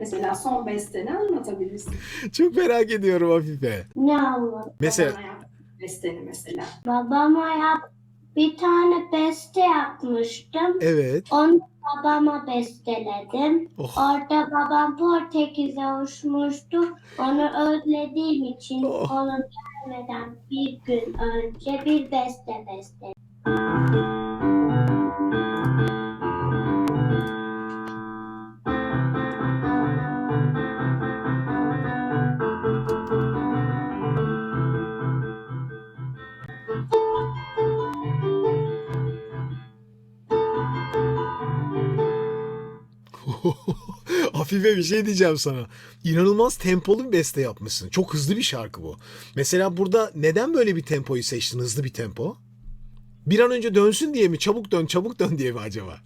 Mesela son besteni anlatabilirsin. Çok merak ediyorum Afife. Ne anladım? Mesela Babana yap besteni mesela. Babama yap bir tane beste yapmıştım. evet. Onu babama besteledim. Oh. Orada babam Portekiz'e uçmuştu. Onu özlediğim için Oh. onun gelmeden bir gün önce bir beste besteledim. Afife bir şey diyeceğim sana. İnanılmaz tempolu bir beste yapmışsın. Çok hızlı bir şarkı bu. Mesela burada neden böyle bir tempoyu seçtin? Hızlı bir tempo. Bir an önce dönsün diye mi? Çabuk dön, çabuk dön diye mi acaba?